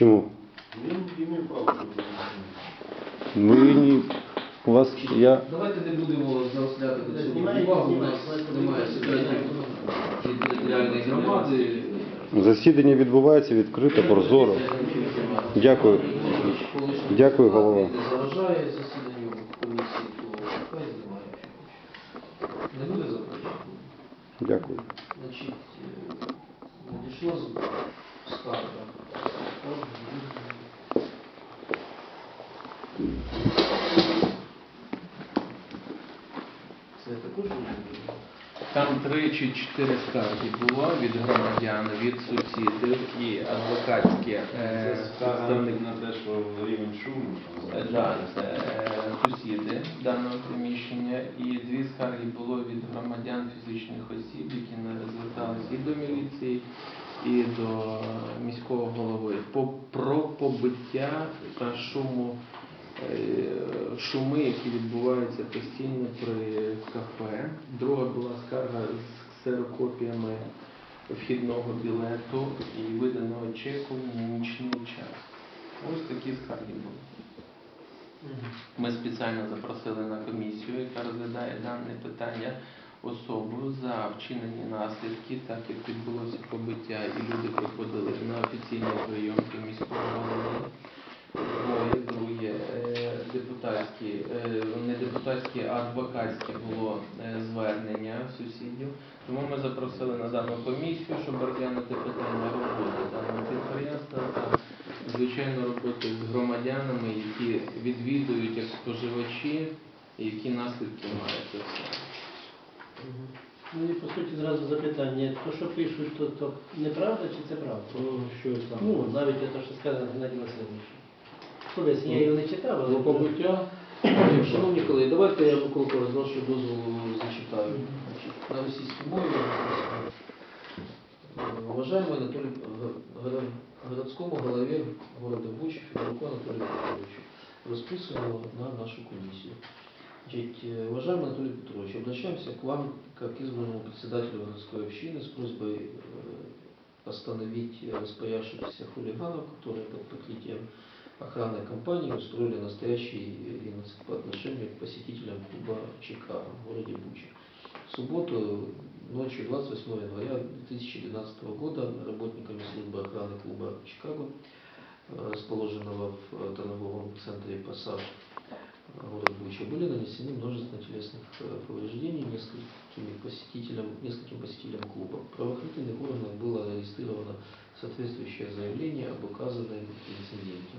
Бути. Ми ні. У вас я. Давайте не будемо заосляти до цього увагу. У нас немає секретів від територіальної громади. Засідання відбувається відкрито, прозоро. Дякую. Дякую, голова. Не заважає засіданню комісії, то хай знімає. Не буде заперечень? Дякую. Значить, е, надійшла з- Там три чи чотири скарги було від громадян, від сусідів і адвокатські е, представники. на те, що рівень шуму. Е, Да, це е, сусіди даного приміщення, і дві скарги було від громадян фізичних осіб, які не зверталися і до міліції, і до міського голови по про побиття та шуму. е, Шуми, які відбуваються постійно при кафе. Друга була скарга з ксерокопіями вхідного білету і виданого чеку в нічний час. Ось такі скарги були. Ми спеціально запросили на комісію, яка розглядає дане питання, особу за вчинені наслідки, так як відбулося побиття, і люди приходили на офіційні прийомки міського голови. Моє друге е, депутатські, е, не депутатські, а адвокатське було е, звернення сусідів. Тому ми запросили на дану комісію, щоб розглянути питання роботи даного підприємства та звичайно роботи з громадянами, які відвідують як споживачі, які наслідки має це все. Ну і по суті зразу запитання, то що пишуть, то, то неправда чи це правда? що там? Ну, навіть те, що сказано Геннадій Васильович. Колись я його не читав, але... Про побиття. Шановні колеги, давайте я Микола з вашого дозволу зачитаю. На російській мові написано. Е, Уважаемый Анатолий, Г- горо- городскому голове города Бучи Федоруку Анатолию Петровичу, расписанного на нашу комиссию. Значит, э, уважаемый Анатолий Петрович, обращаемся к вам как избранному председателю городской общины с просьбой э, остановить распаявшихся хулиганов, которые под прикрытием охранной компании устроили настоящий геноцид по отношению к посетителям клуба ЧК в городе Буча. В субботу ночью 28 января 2012 года работниками службы охраны клуба Чикаго, э, расположенного в торговом центре «Пассаж» города Буча, были нанесены множество телесных э, повреждений несколькими посетителям, нескольким посетителям клуба. В правоохранительных органах было зарегистрировано соответствующее заявление об указанном инциденте.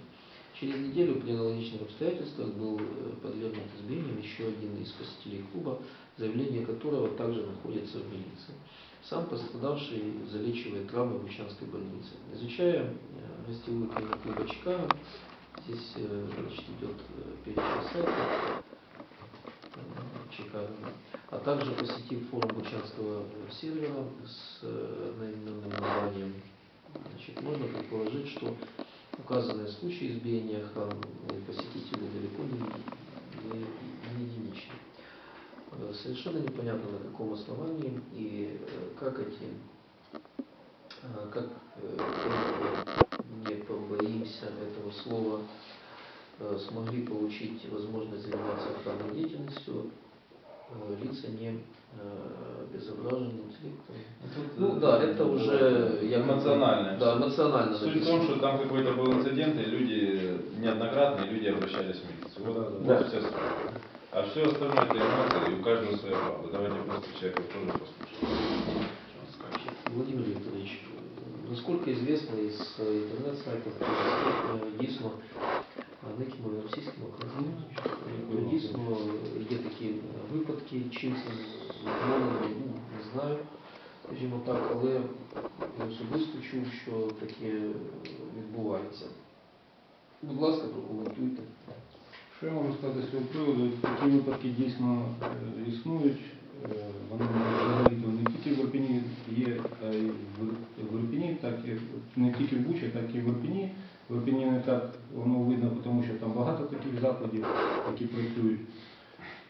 Через неделю при аналогичных обстоятельствах был э, подвергнут избиениям еще один из посетителей клуба, заявление которого также находится в милиции. Сам пострадавший залечивает травмы в Бучанской больнице. Изучая э, гостевую Чикаго, здесь э, значит, идет э, перечень сайтов э, Чикаго, а также посетив форум э, сервера с э, одноименным названием, значит, можно предположить, что указанные случаи избиения посетителей далеко не, не, не единичны. Э, Совершенно непонятно на каком основании и э, как эти, э, как слова, э, смогли получить возможность заниматься охранной деятельностью э, лица не э, безображенным интеллектом. Ну да, это уже я Эмоциональное. Да, эмоционально. Суть в том, что там какой-то был инцидент, и люди, неоднократно люди обращались в милицию. Вот, Да. вот вся суть. А все остальное это эмоции, и у каждого своя правда. Давайте просто человека тоже послушаем. Насколько известно из э, інтернет-сайтів е, дійсно а, на якій мові російській? Е, Дійсно є такі е, випадки, чим це зумовлено, ну, не знаю, скажімо так, але особисто чув, що таке е, відбувається. Будь ласка, прокоментуйте. Що я можу сказати з цього приводу? Такі випадки дійсно е, існують. Вони взагалі не тільки в Ірпіні є, в Ірпіні, так і не тільки в Бучі, так і в Ірпіні. В Ірпіні не так воно видно, тому що там багато таких закладів, які працюють.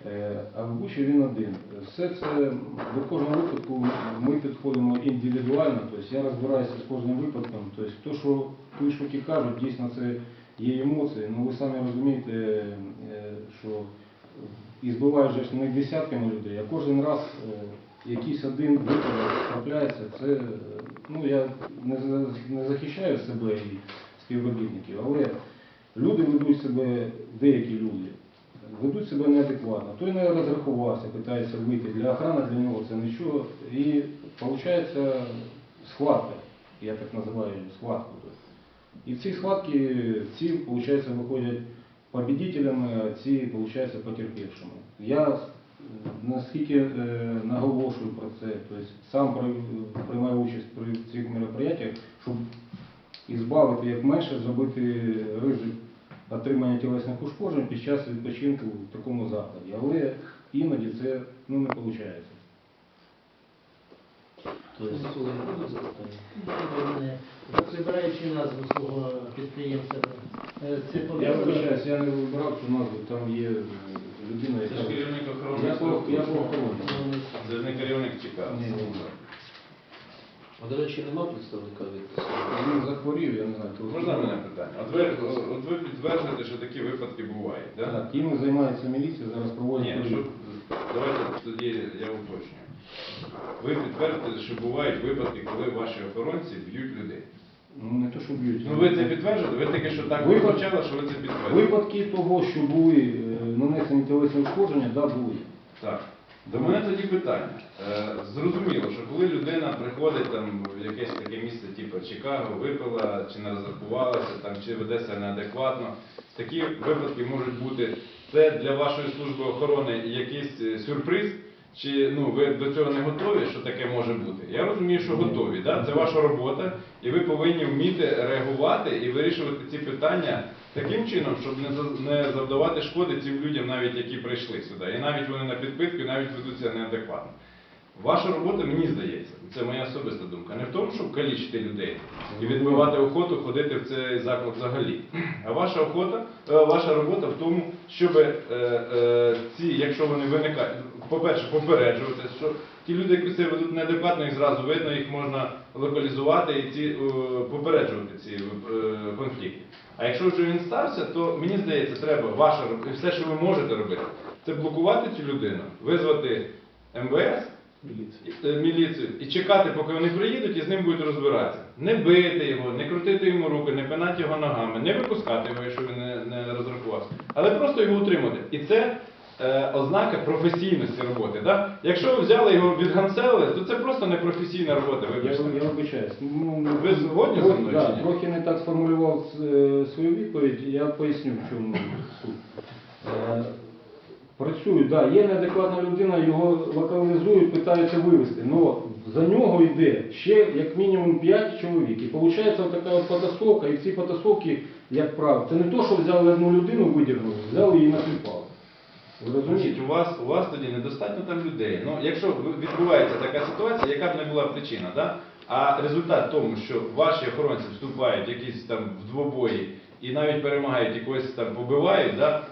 Е, А в Бучі він один. Все це до кожного випадку ми підходимо індивідуально, тобто я розбираюся з кожним випадком. Тобто то, що пишуть і кажуть, дійсно це є емоції. Ну ви самі розумієте, е, що і збивають же не десятками людей, а кожен раз е, якийсь один випадок трапляється. Це е, ну я не, захищаю себе і співробітників, але люди ведуть себе, деякі люди ведуть себе неадекватно. Той не розрахувався, питається вийти. Для охрани для нього це нічого. І виходить схватка, я так називаю схватку. І в ці схватки ці, виходить, виходять победителями, а ці, виходить, потерпівшими. Я е, наскільки е, наголошую про це, тобто сам приймаю участь при цих мероприятиях, щоб і збавити як менше, зробити ризик отримання тілесних ушкоджень під час відпочинку в такому закладі. Але іноді це ну, не виходить. Тобто, коли не будуть запитання? Е, Прибираючи назву свого підприємства, е, це Я вибачаюсь, я не вибирав цю назву, там є е, людина, Це ж яка... керівник охорони я по охороні. Це ж не керівник ні. А до речі, нема представника від Він захворів, я не знаю. Можна мене питання? От ви, от ви підтверджуєте, що такі випадки бувають, так? Так, Іми займається міліція, зараз Ні, перевірку. Давайте тоді я уточнюю. Ви підтвердите, що бувають випадки, коли ваші охоронці б'ють людей. Ну не то, що б'ють. Ну ви це підтверджуєте? Ви тільки що так Випад- визначали, що ви це підтвердили. Випадки того, що були е, нанесені тілесні ушкодження, да, були. Так. До мене тоді питання. Е, зрозуміло, що коли людина приходить там в якесь таке місце, типу Чикаго, випила, чи не розрахувалася, там, чи веде себе неадекватно, такі випадки можуть бути. Це для вашої служби охорони якийсь е, сюрприз, чи ну, ви до цього не готові, що таке може бути? Я розумію, що готові. Да? Це ваша робота, і ви повинні вміти реагувати і вирішувати ці питання таким чином, щоб не не завдавати шкоди цим людям, навіть які прийшли сюди. І навіть вони на підпитку, і навіть ведуться неадекватно. Ваша робота, мені здається, це моя особиста думка, не в тому, щоб калічити людей і відбивати охоту ходити в цей заклад взагалі. А ваша охота, е, ваша робота в тому, щоб е, е, ці, якщо вони виникають, по-перше, попереджувати, що ті люди, які себе ведуть неадекватно, їх зразу видно, їх можна локалізувати і ці, е, попереджувати ці е, конфлікти. А якщо вже він стався, то мені здається, треба ваша роб- все, що ви можете робити, це блокувати цю людину, визвати МВС. Е, міліцію і чекати, поки вони приїдуть і з ним будуть розбиратися. Не бити його, не крутити йому руки, не пинати його ногами, не випускати його, якщо він не, не розрахувався, але просто його утримати. І це е, ознака професійності роботи. Да? Якщо ви взяли його відганцелили, то це просто непрофесійна робота. Я, Вибачте. я вибачаюсь. Ну, Ви згодні зі мною да, чи ні? Трохи не так сформулював е, свою відповідь, я поясню, в чому суть. Працюють, да, є неадекватна людина, його локалізують, питаються вивезти. але за нього йде ще як мінімум 5 чоловік. І виходить така от потасовка, і ці потасовки, як правило, це не то, що взяли одну людину, видірнули, взяли її накліпали. Значить, у вас, у вас тоді недостатньо там людей. Ну, якщо відбувається така ситуація, яка б не була причина, да? а результат тому, що ваші охоронці вступають якісь там в двобої і навіть перемагають і когось там побивають, да?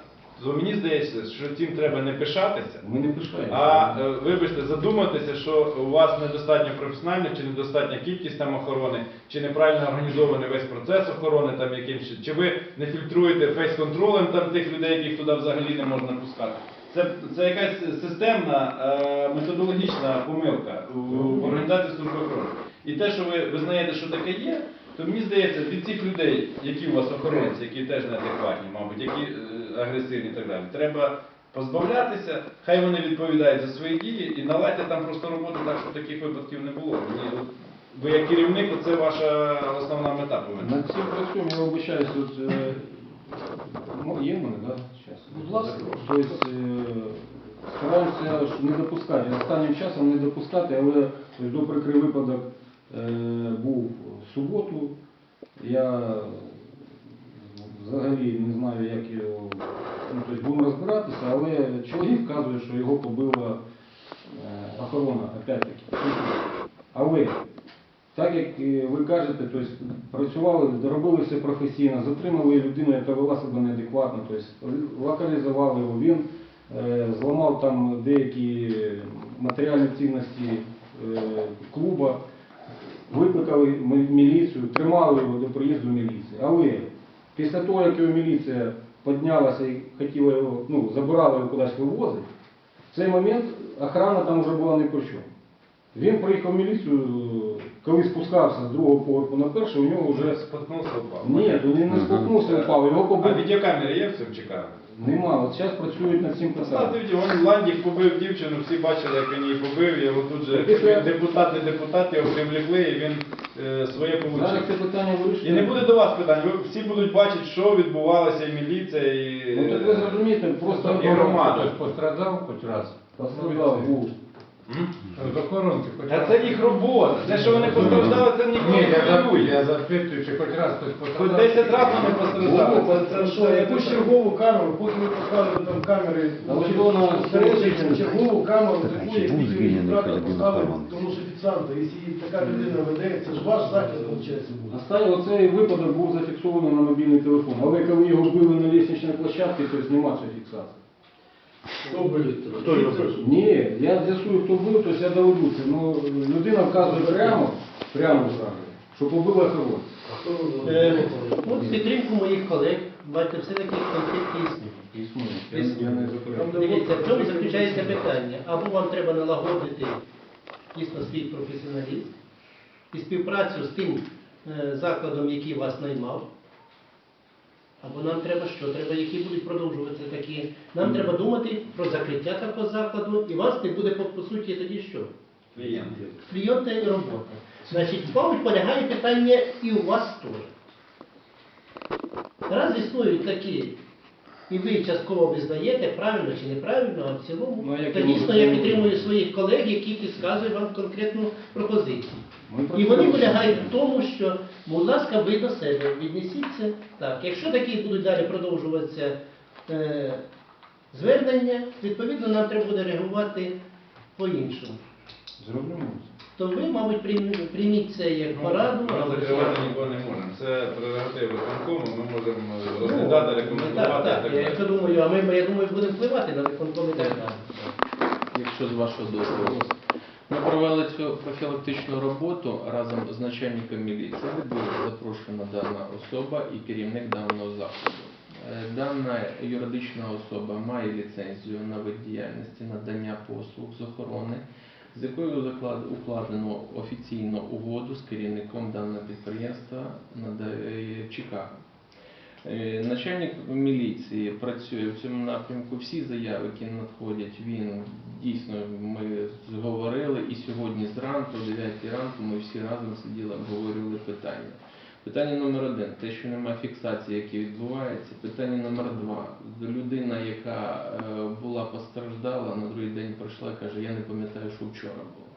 То мені здається, що цим треба не пишатися. Ми не пишаємося. А е, вибачте, задуматися, що у вас недостатньо професіонально, чи недостатня кількість там охорони, чи неправильно організований весь процес охорони, там якимось, чи ви не фільтруєте фейс-контролем там тих людей, яких туди взагалі не можна пускати. Це, це якась системна е, методологічна помилка у організації служби охорони. І те, що ви визнаєте, що таке є, то мені здається, від цих людей, які у вас охоронці, які теж неадекватні, мабуть, які е, агресивні і так далі, треба позбавлятися, хай вони відповідають за свої дії і наладьте там просто роботу так, щоб таких випадків не було. Мені, от, ви як керівник, це ваша основна мета повинна. Над цим працюємо, я вибачаюсь, от, е, ну, є в мене, да, зараз? Будь ласка. Тобто, е, стараємося ж не допускати, останнім часом не допускати, але ось до прикрий випадок е, був в суботу. Я взагалі не знаю, як його, ну, тобто будемо розбиратися, але чоловік вказує, що його побила е, охорона, опять-таки. Але так як е, ви кажете, тобто, працювали, робили все професійно, затримали людину, яка вела себе неадекватно, тобто, локалізували його, він е, зламав там деякі матеріальні цінності е, клуба, викликали міліцію, тримали його до приїзду міліції. Але після того, як його міліція піднялася і хотіла його, ну, забирала його кудись вивозити, в цей момент охрана там вже була не при чому. Він приїхав в міліцію, коли спускався з другого поверху на перший, у нього Вже споткнувся впав. ні, він не споткнувся, впав, його А відеокамера є в цьому Чикаго? Нема, от зараз працюють над цим питанням. Ландік побив дівчину, всі бачили, як він її побив, його тут же Після- депутати, депутат, його привлекли і він е, своє Зараз получив. це питання вирішується. І не буде до вас питань, ви всі будуть бачити, що відбувалося, і міліція, і... Ну так ви зрозумієте, просто І громада. Хтось пострадав хоч раз. пострадав був. М? З охоронки хоч Та раз. це їх робота. Те, що вони постраждали, це нікого Ні, не я, за- хвилює. я запитую, чи хоч раз хтось Хоч пострадав. 10 разів вони постраждали. Це, це, що це, якусь чергову камеру, поки ви поставили там камери Але чергову камеру таку, Чи яку був звільнений поставив, охоронець? тому що офіціанта, якщо така людина веде, це ж ваш захист, виходить, буде. Останній оцей випадок був зафіксований на мобільний телефон. Але коли його били на лестничній площадці, то знімав цю фіксацію. Хто бив? Хто його бив? Ні, я з'ясую, хто бив, то я доведу це. Ну, людина вказує прямо, прямо зразу, що побила охоронця. Е, ну, в підтримку моїх колег, бачите, все-таки конфлікт існує. Існує. Я, я не заперечую. Дивіться, в чому заключається питання? Або вам треба налагодити дійсно свій професіоналізм і співпрацю з тим е, закладом, який вас наймав. Або нам треба що? Треба, які будуть продовжуватися такі. Нам треба думати про закриття такого закладу, і вас не буде по, по суті тоді що? клієнти. Клієнта і робота. Значить, мабуть, полягає питання і у вас теж. Раз існують такі, і ви частково визнаєте, правильно чи неправильно, а в цілому, Ну, як то дійсно я підтримую своїх колег, які підказують вам конкретну пропозицію. Ми І вони полягають в тому, що, будь ласка, ви до себе віднесіться. Так, якщо такі будуть далі продовжуватися е, звернення, відповідно нам треба буде реагувати по-іншому. Зробимо. То ви, мабуть, прийм- прийміть це як пораду. Ми закривати нікого не можемо. Це прерогатива виконкому, ми можемо розглядати, Ну, рекомендувати Так, і так, так я далі. думаю, а ми, я думаю, будемо впливати на виконком і так далі. якщо з вашого дозволу. Ми провели цю профілактичну роботу разом з начальником міліції, де була запрошена дана особа і керівник даного закладу. Е, Дана юридична особа має ліцензію на вид діяльності надання послуг з охорони, з якою укладено офіційну угоду з керівником даного підприємства надає Чикаго. Е, Начальник міліції працює в цьому напрямку. Всі заяви, які надходять, він дійсно ми зговорили. І сьогодні зранку, о 9 ранку, ми всі разом сиділи, обговорювали питання. Питання номер один те, що немає фіксації, які відбуваються. Питання номер два людина, яка е, була постраждала, на другий день прийшла і каже, я не пам'ятаю, що вчора було.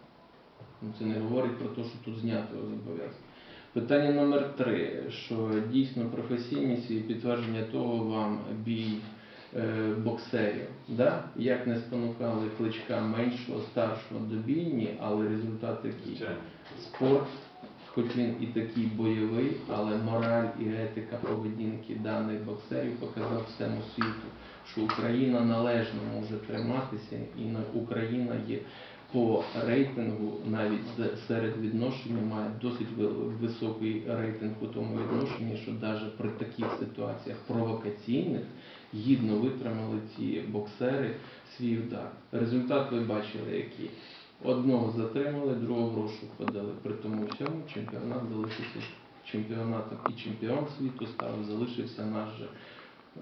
Ну, Це не говорить про те, що тут знято зобов'язання. Питання номер три, що дійсно професійність і підтвердження того вам бій е, боксерів. Да? Як не спонукали кличка меншого, старшого до бійні, але результат? Звичайно. Спорт, хоч він і такий бойовий, але мораль і етика поведінки даних боксерів показав всьому світу, що Україна належно може триматися, і Україна є по рейтингу, навіть серед відношення, має досить високий рейтинг у тому відношенні, що навіть при таких ситуаціях провокаційних гідно витримали ці боксери свій удар. Результат ви бачили, який. Одного затримали, другого в розшук подали. При тому всьому чемпіонат залишився чемпіонатом і чемпіон світу став, залишився наш же е,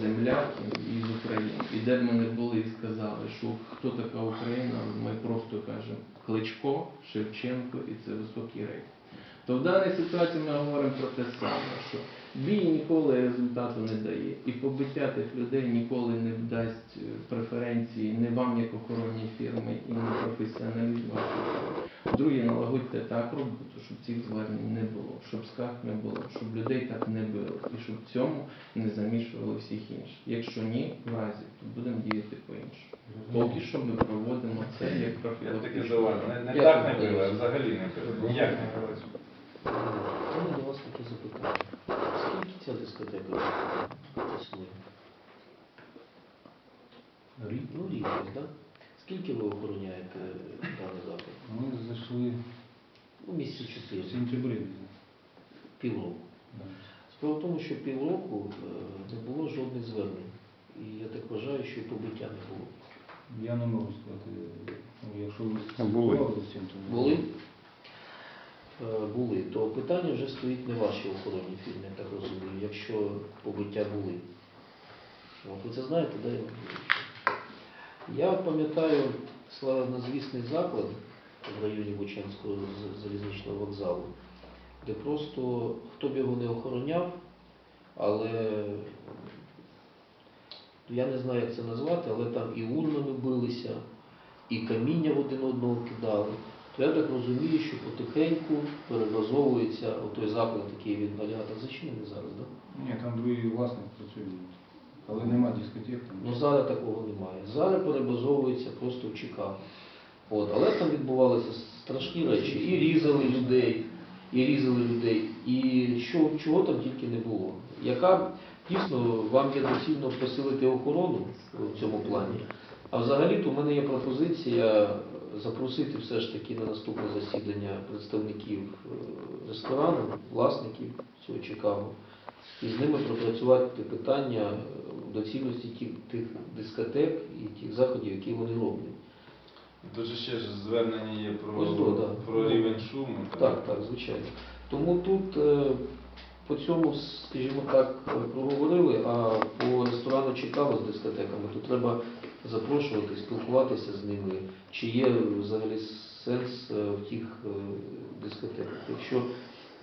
земляк із України. І де б ми не були і сказали, що хто така Україна, ми просто кажемо Кличко, Шевченко і це високий рейтинг. То в даній ситуації ми говоримо про те саме, що бій ніколи результату не дає, і побиття тих людей ніколи не дасть е, преференції не вам, як охоронній фірмі, і не професіоналізму. Друге, налагодьте так роботу, щоб цих звернень не було, щоб скарг не було, щоб людей так не били, і щоб в цьому не замішували всіх інших. Якщо ні, в разі, то будемо діяти по-іншому. Поки що ми проводимо це як Я таке профілактичну. Не, не так не били, а взагалі не били. Ніяк не. У мене до вас таке запитання. Ця дискотека існує? Рік. Ну, рік, десь, да? Скільки ви охороняєте даний заклад? Ми зайшли Ну, місяці в чотири, сентябрі. півроку. Да. Справа в тому, що півроку е, не було жодних звернень. І я так вважаю, що і побиття не було. Я не можу сказати, ну, якщо ви були? спілкувалися з цим, то Були? Е, Були. То питання вже стоїть не в вашій охоронній фірмі, я так розумію, якщо побиття були. От ви це знаєте, да? Я пам'ятаю славнозвісний заклад в районі Бучанського залізничного вокзалу, де просто хто б його не охороняв, але я не знаю, як це назвати, але там і урнами билися, і каміння в один одного кидали. То я так розумію, що потихеньку перебазовується той заклад, який він галята зачинений зараз, да? Ні, там другий власник працює. Але нема дискотек там. Ну зараз такого немає. Зараз перебазовується просто в Чикаго. От, але там відбувалися страшні речі. І різали людей, і різали людей, і що, чого там тільки не було. Яка дійсно вам є доцільно посилити охорону в цьому плані. А взагалі-то у мене є пропозиція запросити все ж таки на наступне засідання представників е, ресторану, власників цього Чикаго, і з ними пропрацювати питання е, доцільності тих, тих дискотек і тих заходів, які вони роблять. Тут же ще ж звернення є про, Ось то, да. про рівень шуму. Так, так, звичайно. Тому тут е, по цьому, скажімо так, проговорили, а по ресторану Чикаго з дискотеками тут треба запрошувати, спілкуватися з ними, чи є взагалі сенс е, в тих е, дискотеках. Якщо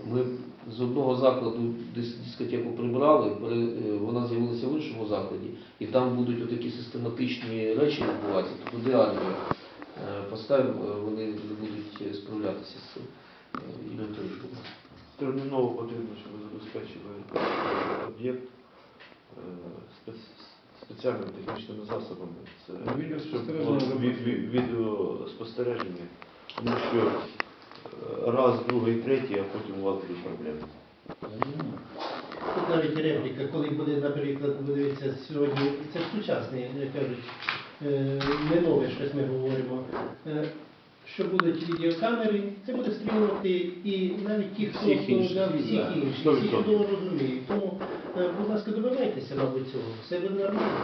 ми з одного закладу дискотеку прибрали, е, вона з'явилася в іншому закладі, і там будуть отакі систематичні речі відбуватися, то туди армію е, поставимо, вони будуть справлятися з цим. Терміново потрібно, щоб забезпечили об'єкт спеціальними технічними засобами. Це Ну, відеоспостереження щоб було робити. ві- ві- відеоспостереження, тому що е, раз, другий, третій, а потім у вас будуть проблеми. Тут навіть репліка, коли буде, наприклад, дивіться, сьогодні, це ж сучасне, як кажуть, е, не нове щось ми говоримо. Е, Що будуть відеокамери, це буде стримувати і навіть ті, хто Всіх інших, да, всіх да, інших, всі відсотків. чудово розуміють. Тому, будь ласка, домагайтеся, мабуть, цього. Все буде нормально.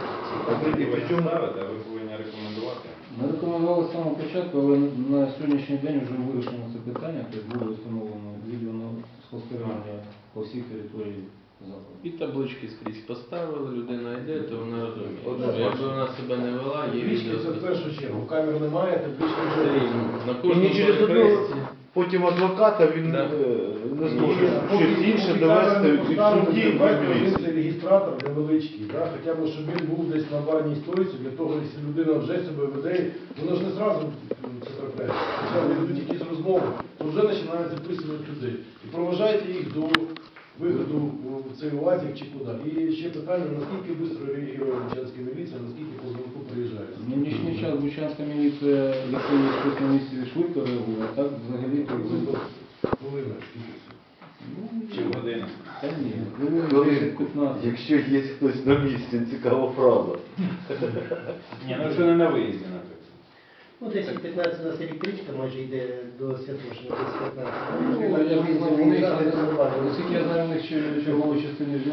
Ви не ставите, а ви повинні рекомендувати. Ми рекомендували з самого початку, але на сьогоднішній день вже вирішено це питання, тобто було встановлено відео на спостереження по всій території закладу. І таблички скрізь поставили, людина йде, то вона розуміє. Якби вона себе не вела, є відео. це в першу чергу. Камер немає, таблички вже є. На І кожному не через одного, перехресті. потім адвоката він Да. е, не зможе щось інше довести в суді, давайте реєстратор невеличкий, да? хоча б, щоб він був десь на барній стойці, для того, якщо людина вже себе веде, воно ж не зразу це трапляється. Хоча ведуть якісь розмови, то вже починають записувати людей. І проважайте їх до виходу в цей УАЗик чи куди. І ще питання, наскільки швидко реагує Лучанська міліція, наскільки по звонку приїжджають. В нинішній час Бучанська міліція, якщо є на місці, швидко реагує, а так взагалі то Хвилина, скільки це? Чи в годину? Та ні, Коли- 10-15. Якщо є хтось на місці, цікава правда. Ні, ну що не на виїзді, наприклад. Ну, 10-15 у нас електричка майже йде до Святошина, десь 15. Ну, я ж не знаю, у них, наскільки я знаю, у них ще чергової частини ж